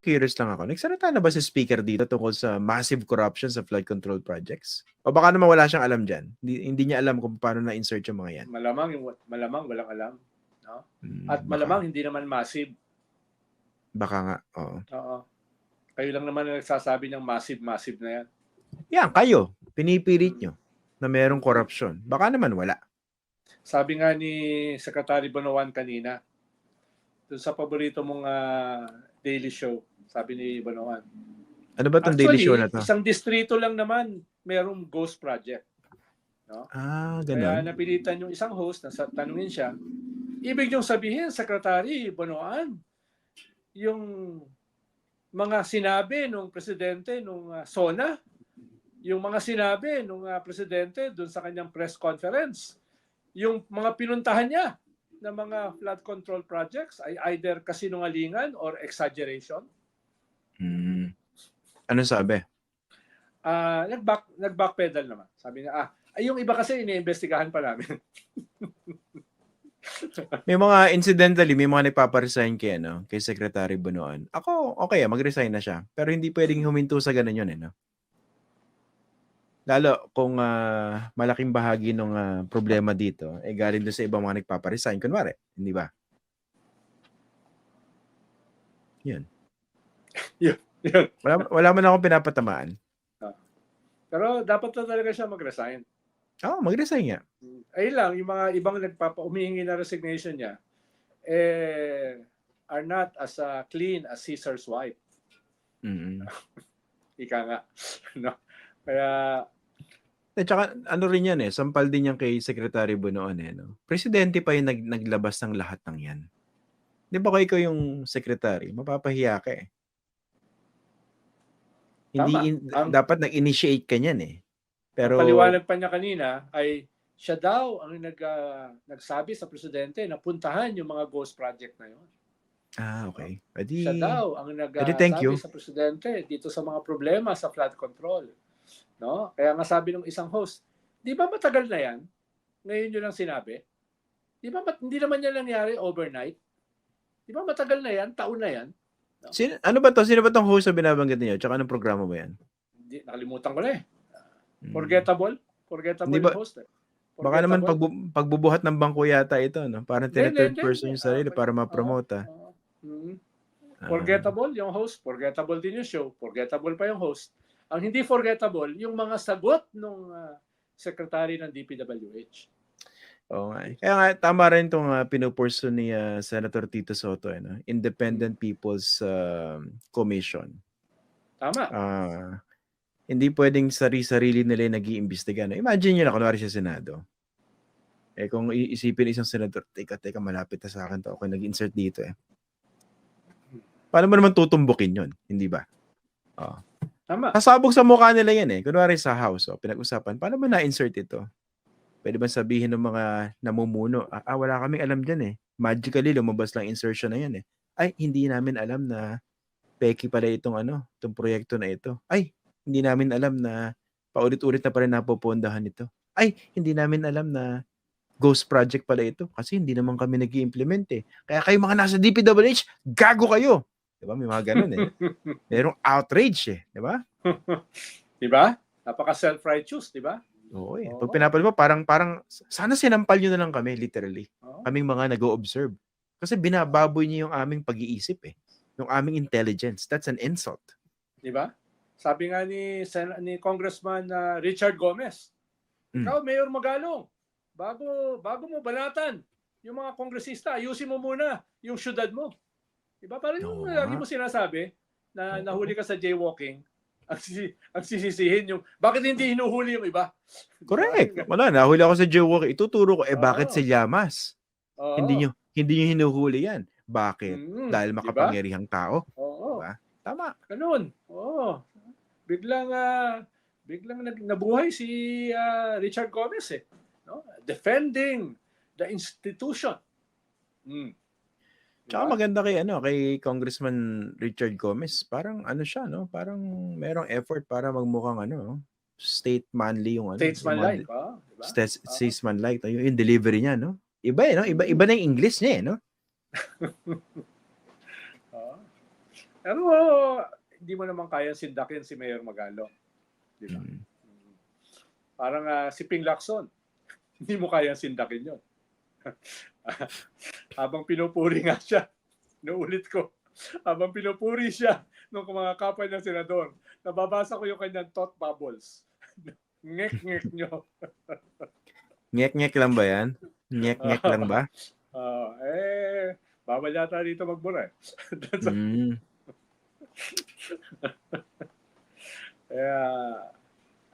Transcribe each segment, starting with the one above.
curious lang ako. Nagsalita na ba si speaker dito tungkol sa massive corruption sa flood control projects? O baka naman wala siyang alam dyan. Hindi, hindi niya alam kung paano na-insert yung mga yan. Malamang, yung, malamang walang alam. Hmm, At baka- malamang hindi naman massive. Baka nga, oo. Oo. Kayo lang naman ang nagsasabi ng massive, massive na yan. Yan, kayo. Pinipilit nyo na merong corruption. Baka naman wala. Sabi nga ni Secretary Bonoan kanina, dun sa paborito mong ah, daily show, sabi ni Bonoan. Ano ba itong daily show na to? isang distrito lang naman merong ghost project. Ah, Kaya ganun. napilitan yung isang host na tanungin siya, ibig niyong sabihin, Secretary Bonoan, yung mga sinabi nung presidente nung ah, SONA, yung mga sinabi nung ah, presidente doon sa kanyang press conference, yung mga pinuntahan niya ng mga flood control projects ay either kasinungalingan or exaggeration. Hmm. Ano sabi? Ah, nag-back nag-backpedal naman. Sabi niya, ah, ay yung iba kasi iniimbestigahan pa namin. May mga incidentally, may mga nagpaparesign kay, ano, kay Secretary Bunuan. Ako, okay, mag-resign na siya. Pero hindi pwedeng huminto sa ganun yun, eh, no? Lalo kung ah, malaking bahagi ng ah, problema dito, eh galing doon sa ibang mga nagpaparesign. Kunwari, hindi ba? Yun. Yun. Wala, wala man akong pinapatamaan. Pero dapat na talaga siya mag-resign. Oo, oh, mag-resign nga. Ayun lang, yung mga ibang nagpapa umihingi na resignation niya, eh, are not as uh, clean as Caesar's wife. mm Ika nga. no? Kaya, At saka, ano rin yan eh, sampal din yan kay Secretary Bunoan eh, no? Presidente pa yung nag, naglabas ng lahat ng yan. Di ba kung ikaw yung secretary, mapapahiya ka eh. Hindi Tama. in- Ang- dapat nag-initiate ka niyan eh. Pero ang paliwanag pa niya kanina ay siya daw ang nag, ah, nagsabi sa presidente na puntahan yung mga ghost project na yon. ah okay. Adi, Siya daw ang Edi, thank nagsabi you. sa presidente dito sa mga problema sa flood control. No? Kaya nga sabi ng isang host, di ba matagal na yan? Ngayon yun lang sinabi? Di ba mat- hindi naman yan nangyari overnight? Di ba matagal na yan? Taon na yan? Sino, ano ba to? Sino ba tong host na binabanggit niyo? Tsaka anong programa ba yan? Hindi, nakalimutan ko na eh. Hmm. Forgettable? Forgettable ba- host eh. Baka naman Forgettable? pagbu- pagbubuhat ng bangko yata ito, no? Parang hindi. person yung sarili Ah, para ma-promote, ah. Oo. Mhm. Ah. Forgettable yung host, forgettable din yung show, forgettable pa yung host. Ang hindi forgettable, yung mga sagot ng secretary ng DPWH. Oo nga. eh. Kaya nga, tama rin itong uh, pinupurso ni ah, Senator Tito Soto, eh, no? Independent People's um, Commission. Tama. Ah, hindi pwedeng sari-sarili nila yung nag-iimbestiga. No? Imagine nyo na, kunwari sa Senado. Eh kung iisipin isang senador, teka, teka, malapit na sa akin to. Okay, nag-insert dito eh. Paano mo naman tutumbukin yun? Hindi ba? Oh. Tama. Kasabog sa mukha nila yan eh. Kunwari sa house, oh, pinag-usapan, paano ba na-insert ito? Pwede ba sabihin ng mga namumuno, ah, ah, wala kaming alam dyan eh. Magically, lumabas lang insertion na yan eh. Ay, hindi namin alam na peki pala itong ano, itong proyekto na ito. Ay, hindi namin alam na paulit-ulit na pa rin napopondahan ito. Ay, hindi namin alam na ghost project pala ito kasi hindi naman kami nag implement eh. Kaya kayo mga nasa DPWH, gago kayo. 'Di ba? May mga ganun eh. Merong outrage eh, 'di ba? Di ba? Napaka self-righteous, di ba? Oo eh. Oo. Pag pinapal mo, parang, parang, sana sinampal nyo na lang kami, literally. Oo. Kaming mga nag-o-observe. Kasi binababoy niyo yung aming pag-iisip eh. Yung aming intelligence. That's an insult. Di ba? Sabi nga ni, Sen- ni Congressman ah, Richard Gomez, Mm. ikaw, Mayor Magalong, bago, bago mo balatan yung mga kongresista, ayusin mo muna yung syudad mo. Di ba? Parang yung Oo lagi nga. mo sinasabi na nahuli ka sa jaywalking, ang, sisi, ang sisisihin yung, bakit hindi hinuhuli yung iba? Correct. Wala, nahuli ako sa jaywalking. Ituturo ko, eh bakit Oo. si Llamas? Oo. Hindi nyo, hindi nyo hinuhuli yan. Bakit? Mm, Dahil makapangyarihang tao. Oo. Diba? Tama. Ganun. Oo. Biglang ah, biglang nag, nabuhay si ah, Richard Gomez eh. No? Defending the institution. Mm. Tsaka Diba? maganda kay ano kay Congressman Richard Gomez, parang ano siya no, parang merong effort para magmukhang ano, state manly yung ano, Statesman yung mga- like, oh, diba? Stats, Oo. statesman like yung, yung delivery niya no. Iba eh no, iba iba na yung English niya eh no. Oo. Pero hindi mo naman kaya sindakin si Mayor Magalo. Di ba? Mm. Parang ah, si Ping Lacson. Hindi mo kaya sindakin yon. habang pinupuri nga siya, naulit ko, habang pinupuri siya ng mga kapwa ng senador, nababasa ko yung kanyang thought bubbles. Ngek-ngek nyo. Ngek-ngek lang ba yan? Ngek-ngek lang ba? Ah, eh, bawal yata dito magbura eh. Mm. Kaya,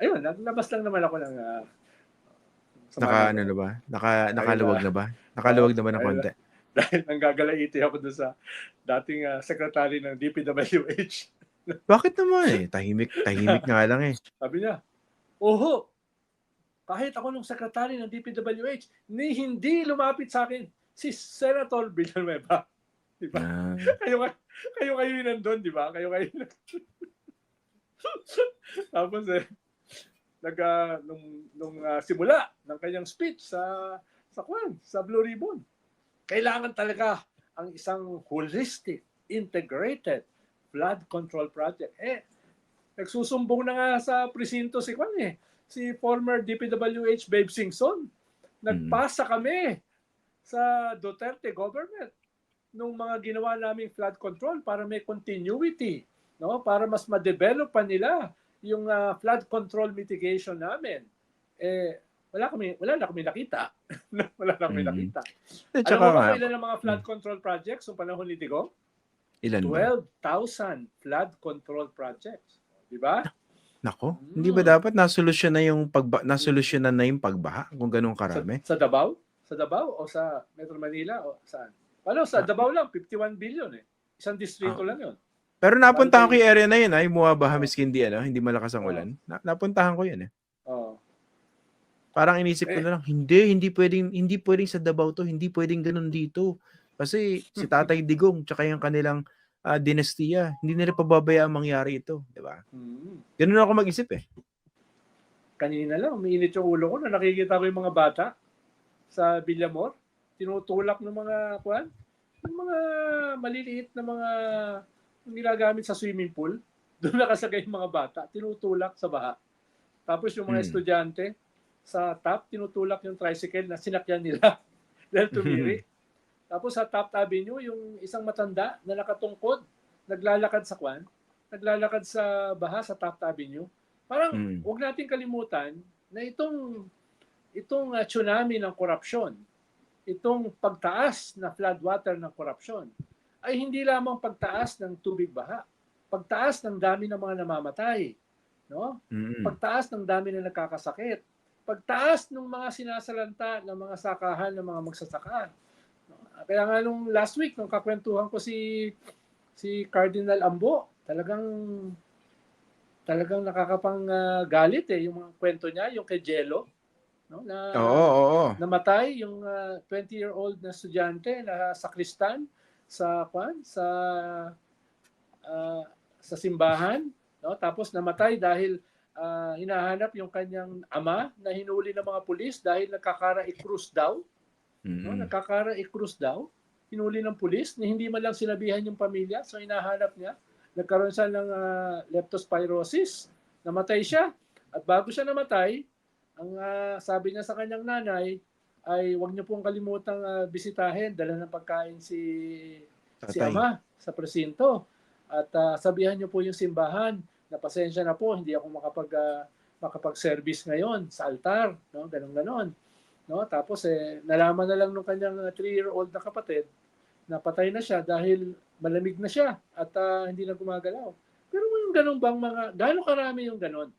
ayun, naglabas lang naman ako ng uh, Naka ano na ba? Naka nakaluwag na ba? Nakaluwag na ba ng konti? Dahil nanggagalaiti ako doon sa dating ah, secretary ng DPWH. Bakit naman eh? Tahimik, tahimik nga lang eh. Sabi niya, Oho, kahit ako nung secretary ng DPWH, ni hindi lumapit sa akin si Senator Villanueva. Di ba? Ah, Kayo, kayo kayo yun nandun, di ba? Kayo kayo yun. Tapos eh, nag, ah, nung, nung ah, simula ng kanyang speech sa sa Kwan, sa Blue Ribbon, kailangan talaga ang isang holistic, integrated flood control project. Eh, nagsusumbong na nga sa presinto si Kwan eh, si former DPWH Babe Singson. Nagpasa kami sa Duterte government nung mga ginawa naming flood control para may continuity, no? Para mas ma-develop pa nila yung ah, flood control mitigation namin. Eh wala kami wala na kami nakita. wala na kami Mhm. nakita. At Alam mo ba ilan ang mga flood control projects sa panahon ni Tigo? ilan ba? 12,000 flood control projects. Di ba? Nako, Mm. hindi ba dapat nasolusyon na yung pagba nasolusyonan na yung pagbaha kung ganun Sa, karami? sa Davao? Sa Davao o sa Metro Manila o saan? Ano, sa Ah. Davao lang, 51 billion eh. Isang distrito Ah. lang yun. Pero napuntahan ko yung area na yun, ay bumabaha Oh. miski hindi ano, hindi malakas ang ulan. Na, napuntahan ko yun eh. Oh. Parang inisip ko Eh. na lang, hindi, hindi pwedeng, hindi pwedeng sa Davao to, hindi pwedeng ganun dito. Kasi si Tatay Digong, tsaka yung kanilang ah, dinastiya, hindi nila pababayaan mangyari ito, di ba? Mm. Ganun ako mag-isip eh. kanina lang, umiinit yung ulo ko na nakikita ko yung mga bata sa Villamor. Tinutulak ng mga, kuan, yung mga maliliit na mga nilagamit sa swimming pool. Doon nakasagay yung mga bata, tinutulak sa baha. Tapos yung mga Hmm. estudyante, sa top, tinutulak yung tricycle na sinakyan nila dahil tumiri. Tapos sa Top Avenue, yung isang matanda na nakatungkod, naglalakad sa kwan, naglalakad sa baha sa Top Avenue. Parang Mm. huwag nating kalimutan na itong itong uh, tsunami ng korupsyon, itong pagtaas na floodwater ng korupsyon ay hindi lamang pagtaas ng tubig baha, pagtaas ng dami ng mga namamatay, no? Mm-mm. Pagtaas ng dami na nagkakasakit, pagtaas ng mga sinasalanta ng mga sakahan ng mga magsasaka. No? Kaya nga nung last week nung kakwentuhan ko si si Cardinal Ambo, talagang talagang nakakapang ah, galit eh yung mga kwento niya, yung kay Jello, no? Na Oo, oo, namatay yung ah, 20-year-old na estudyante na sakristan sa kwan sa ah, sa simbahan, no? Tapos namatay dahil ah, hinahanap yung kanyang ama na hinuli ng mga pulis dahil nagkakara-ikrus daw, no? Mm-mm. Nagkakara-ikrus daw, hinuli ng pulis, ni hindi man lang sinabihan yung pamilya, so hinahanap niya. Nagkaroon siya ng ah, leptospirosis, namatay siya. At bago siya namatay, ang ah, sabi niya sa kanyang nanay ay huwag niyo pong kalimutang ah, bisitahin, dala ng pagkain si si Tatay. ama sa presinto. At ah, sabihan niyo po yung simbahan na pasensya na po, hindi ako makapag ah, makapag-service ngayon sa altar, no? Ganun ganon. No? Tapos eh nalaman na lang nung kanyang 3-year-old na kapatid na patay na siya dahil malamig na siya at ah, hindi na gumagalaw. Pero yung ganun bang mga gaano karami yung ganon?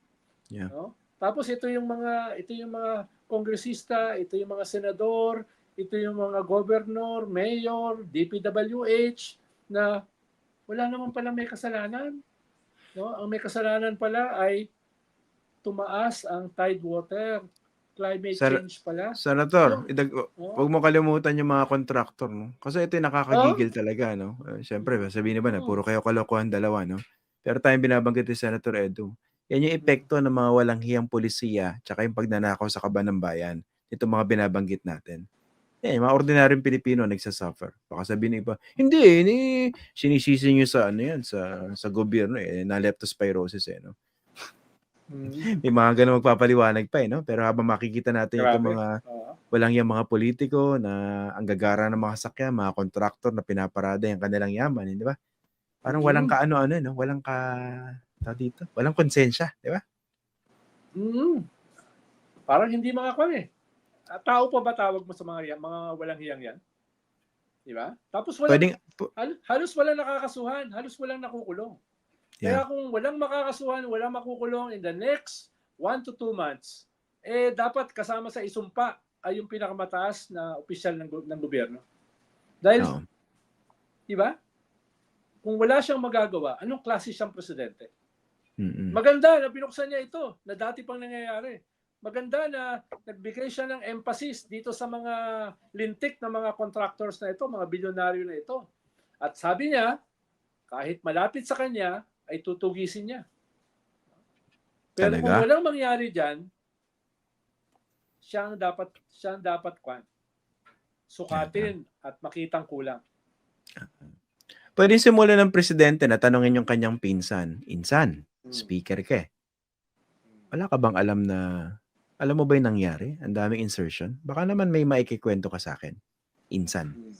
Yeah. No? Tapos ito yung mga ito yung mga kongresista, ito yung mga senador, ito yung mga governor, mayor, DPWH na wala naman pala may kasalanan. No? Ang may kasalanan pala ay tumaas ang tide water. Climate Sar- change pala. Senator, Yung- idag, No? Huwag mo kalimutan yung mga contractor, no? Kasi ito yung nakakagigil talaga, no? Uh, Siyempre, sabihin ba na, Oo. puro kayo kalokohan dalawa, no? Pero tayong binabanggit ni Senator Edu, yan yung epekto ng mga walang hiyang polisiya tsaka yung pagnanakaw sa kaban ng bayan. Ito mga binabanggit natin. Eh, mga ordinaryong Pilipino nagsasuffer. Baka sabihin ng iba, hindi eh, ni sinisisi niyo sa ano yan, sa sa gobyerno eh, na leptospirosis eh, no. Mm. May mga ganun magpapaliwanag pa eh, no. Pero habang makikita natin Grabe. itong mga walang yung mga politiko na ang gagara ng mga sakyan, mga kontraktor na pinaparada yung kanilang yaman, eh, di ba? Parang walang kaano-ano, no? Walang ka tawag dito, walang konsensya, di ba? Mm. Parang hindi mga kwan eh. Ah, Tao pa ba tawag mo sa mga yan, mga walang hiyang yan? Di ba? Tapos walang, Pwedeng hal- halos walang nakakasuhan, halos walang nakukulong. Kaya kung walang makakasuhan, walang makukulong in the next one to two months, eh dapat kasama sa isumpa ay yung pinakamataas na opisyal ng, ng gobyerno. Dahil, Oo. di ba? Kung wala siyang magagawa, anong klase siyang presidente? Mm-mm. Maganda na binuksan niya ito na dati pang nangyayari. Maganda na nagbigay siya ng emphasis dito sa mga lintik na mga contractors na ito, mga bilyonaryo na ito. At sabi niya, kahit malapit sa kanya, ay tutugisin niya. Pero Talaga? kung walang mangyari dyan, siya ang dapat, siya ang dapat kwan, sukatin at makitang kulang. Pwede simulan ng presidente na tanungin yung kanyang pinsan, Insan. Speaker ka eh. Wala ka bang alam na, alam mo ba yung nangyari? Ang daming insertion. Baka naman may maikikwento ka sa akin. Insan. Hmm.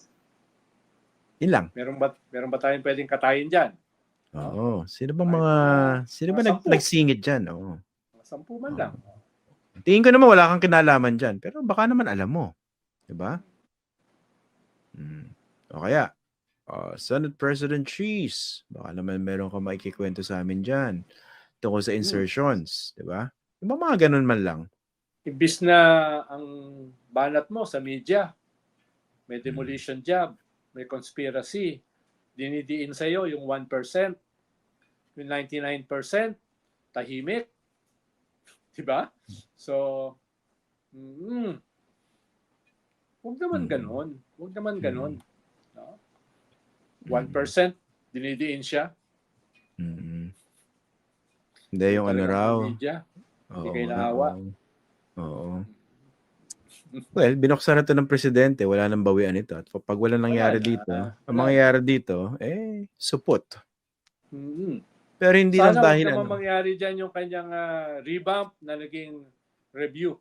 Yun lang. Meron ba, meron ba tayong pwedeng katayin dyan? Oo. Sino bang mga, sino ba nag, sampu. nagsingit dyan? Oo. Sampu man lang. Tingin ko naman wala kang kinalaman dyan. Pero baka naman alam mo. Diba? Hmm. O kaya, uh, Senate President Cheese. Baka naman meron ka maikikwento sa amin dyan. Tungkol sa insertions. Diba? Yung mga ganun man lang. Imbis na ang banat mo sa media, may demolition job, may conspiracy, dinidiin sa iyo yung 1%, yung 99%, tahimik. Diba? So, mm, huwag naman ganon. Huwag naman ganon. No? 1%, dinidiin siya. Mm. Hindi, yung ano raw. Media. Oo, kayo nga, naawa. oo. Oo. Well, binuksan na to ng presidente, wala nang bawian ito. At pag wala nangyari na. dito, ang Wala. mangyayari dito, eh, supot. Mm. Pero hindi Sana lang dahil ano. mangyari dyan yung kanyang ah, revamp na naging review.